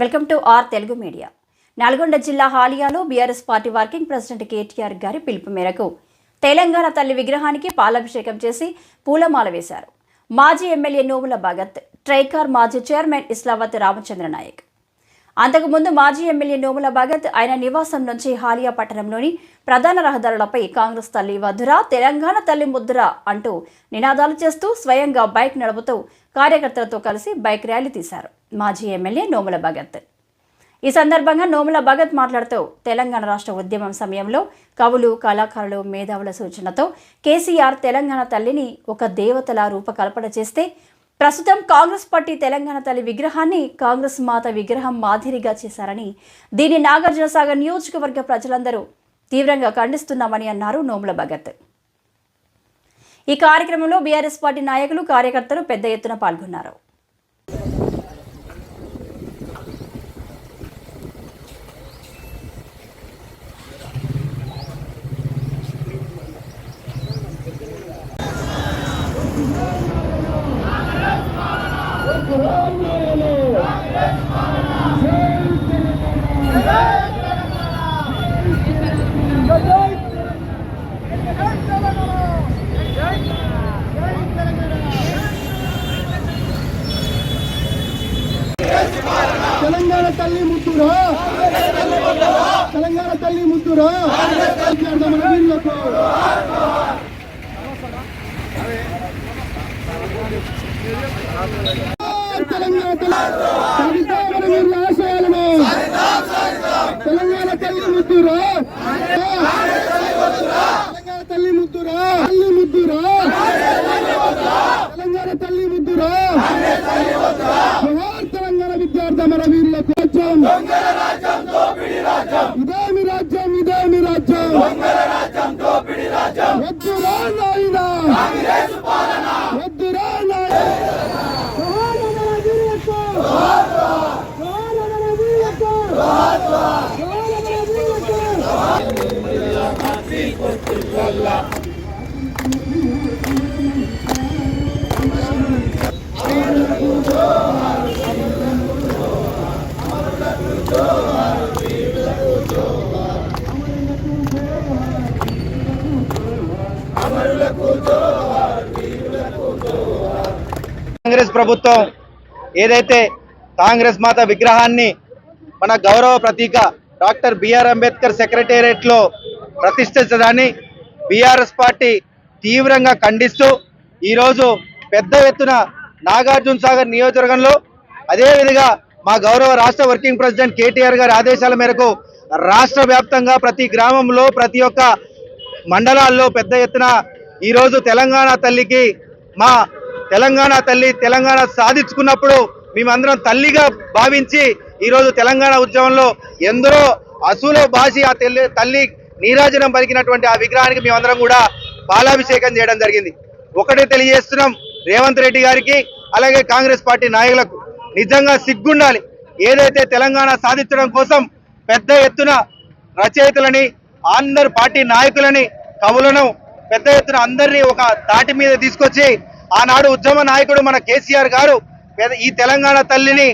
Welcome to our Telugu media. Nalgonda జిల్లా హాలియాలో BRS party working president KTR గారి పిలుపు మేరకు తెలంగాణ తల్లి విగ్రహానికి పాలాభిషేకం చేసి పూలమాల వేశారు. మాజీ ఎమ్మెల్యే నోముల భగత్ ట్రైకార్ మాజీ చైర్మన్ ఇస్లావత్ రామచంద్ర నాయక్. అంతకుముందు మాజీ ఎమ్మెల్యే నోముల భగత్ ఆయన నివాసం నుంచి హాలియా పట్టణంలోని ప్రధాన రహదారులపై కాంగ్రెస్ తల్లి వధుర తెలంగాణ తల్లి ముద్ర అంటూ నినాదాలు చేస్తూ స్వయంగా బైక్ నడుపుతూ కార్యకర్తలతో కలిసి బైక్ ర్యాలీ తీశారు. మాజీ ఎమ్మెల్యే నోముల భగత్. ఈ సందర్భంగా నోముల భగత్ మాట్లాడుతూ తెలంగాణ రాష్ట్ర ఉద్యమం సమయంలో కవులు కళాకారులు మేధావుల సూచనతో కేసీఆర్ తెలంగాణ తల్లిని ఒక దేవతలా రూపకల్పన చేస్తే ప్రస్తుతం కాంగ్రెస్ పార్టీ తెలంగాణ తల్లి విగ్రహాన్ని కాంగ్రెస్ మాత విగ్రహం మాదిరిగా చేశారని దీన్ని నాగార్జునసాగర్ నియోజకవర్గ ప్రజలందరూ తీవ్రంగా ఖండిస్తున్నామని అన్నారు నోముల భగత్. ఈ కార్యక్రమంలో బీఆర్ఎస్ పార్టీ నాయకులు కార్యకర్తలు పెద్ద ఎత్తున పాల్గొన్నారు. తెలంగాణ తల్లి ముద్దురా. తెలంగాణ తల్లి ముద్దురా. వీళ్ళకు తెలంగాణ తల్లి ముద్దురా. తెలంగాణ తల్లి ముద్దురా. తల్లి ముద్దురా. తెలంగాణ తల్లి ముద్దురా. తెలంగాణ విద్యార్థి మన వీళ్ళ రాజ్యం. ఇదేమి రాజ్యం ఇదేమి రాజ్యం వద్దురా నాయనా వద్దురా నాయనా జోహార్ మన వీళ్ళకు జోహార్ మన వీళ్ళకు జోహార్ మన వీళ్ళకు కాంగ్రెస్ ప్రభుత్వం ఏదైతే కాంగ్రెస్ మాత విగ్రహాన్ని మన గౌరవ ప్రతీక డాక్టర్ బిఆర్ అంబేద్కర్ సెక్రటేరియట్లో ప్రతిష్ఠించడాన్ని బీఆర్ఎస్ పార్టీ తీవ్రంగా ఖండిస్తూ ఈరోజు పెద్ద ఎత్తున నాగార్జున సాగర్ నియోజకవర్గంలో అదేవిధంగా మా గౌరవ రాష్ట్ర వర్కింగ్ ప్రెసిడెంట్ కేటీఆర్ గారి ఆదేశాల మేరకు రాష్ట్ర వ్యాప్తంగా ప్రతి గ్రామంలో ప్రతి ఒక్క మండలాల్లో పెద్ద ఎత్తున ఈరోజు తెలంగాణ తల్లికి మా తెలంగాణ తల్లి తెలంగాణ సాధించుకున్నప్పుడు మేమందరం తల్లిగా భావించి ఈరోజు తెలంగాణ ఉద్యమంలో ఎందరో అసూలో బాసి ఆ తల్లి తల్లి నీరాజనం పలికినటువంటి ఆ విగ్రహానికి మేమందరం కూడా పాలాభిషేకం చేయడం జరిగింది. ఒకటే తెలియజేస్తున్నాం రేవంత్ రెడ్డి గారికి అలాగే కాంగ్రెస్ పార్టీ నాయకులకు. నిజంగా సిగ్గుండాలి. ఏదైతే తెలంగాణ సాధించడం కోసం పెద్ద ఎత్తున రచయితలని అందరు పార్టీ నాయకులని కవులను పెద్ద ఎత్తున అందరినీ ఒక తాటి మీద తీసుకొచ్చి ఆనాడు ఉద్యమ నాయకుడు మన కేసీఆర్ గారు ఈ తెలంగాణ తల్లిని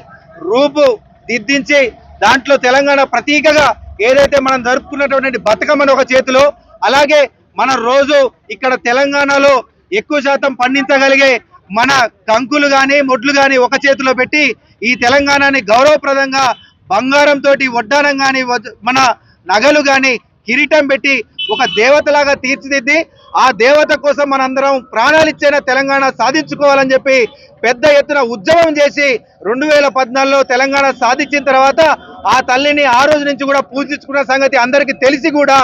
రూపు దిద్దించి దాంట్లో తెలంగాణ ప్రతీకగా ఏదైతే మనం జరుపుకున్నటువంటి బతుకమ్మని ఒక చేతిలో అలాగే మన రోజు ఇక్కడ తెలంగాణలో ఎక్కువ శాతం పండించగలిగే మన కంకులు కానీ మొడ్లు కానీ ఒక చేతిలో పెట్టి ఈ తెలంగాణని గౌరవప్రదంగా బంగారంతో ఒడ్డానం వడ్డానం గాని మన నగలు కానీ కిరీటం పెట్టి ఒక దేవతలాగా తీర్చిదిద్ది ఆ దేవత కోసం మనందరం ప్రాణాలిచ్చైనా తెలంగాణ సాధించుకోవాలని చెప్పి పెద్ద ఎత్తున ఉద్యమం చేసి రెండు వేల పద్నాలుగులో తెలంగాణ సాధించిన తర్వాత ఆ తల్లిని ఆ రోజు నుంచి కూడా పూజించుకున్న సంగతి అందరికీ తెలిసి కూడా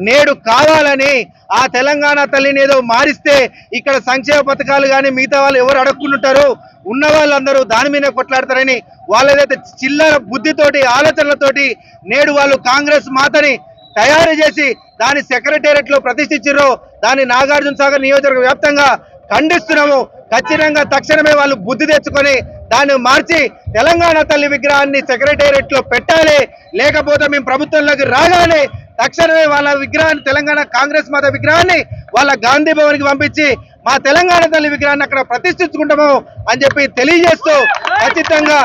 నేడు కావాలని ఆ తెలంగాణ తల్లిని ఏదో మారిస్తే ఇక్కడ సంక్షేమ పథకాలు కానీ మిగతా వాళ్ళు ఎవరు అడగకుంటుంటారు ఉన్న వాళ్ళందరూ దాని మీద కొట్లాడతారని వాళ్ళేదైతే చిల్లర బుద్ధితోటి ఆలోచనలతోటి నేడు వాళ్ళు కాంగ్రెస్ మాతని తయారు చేసి దాని సెక్రటేరియట్లో ప్రతిష్ఠించారు దాన్ని నాగార్జున సాగర్ నియోజకవర్గ వ్యాప్తంగా ఖండిస్తున్నాము. ఖచ్చితంగా తక్షణమే వాళ్ళు బుద్ధి తెచ్చుకొని దాన్ని మార్చి తెలంగాణ తల్లి విగ్రహాన్ని సెక్రటేరియట్లో పెట్టాలి. లేకపోతే మేము ప్రభుత్వంలోకి రాగానే తక్షణమే వాళ్ళ విగ్రహాన్ని తెలంగాణ కాంగ్రెస్ మాత విగ్రహాన్ని వాళ్ళ గాంధీ భవన్కి పంపించి మా తెలంగాణ తల్లి విగ్రహాన్ని అక్కడ ప్రతిష్ఠించుకుంటాము అని చెప్పి తెలియజేస్తూ ఖచ్చితంగా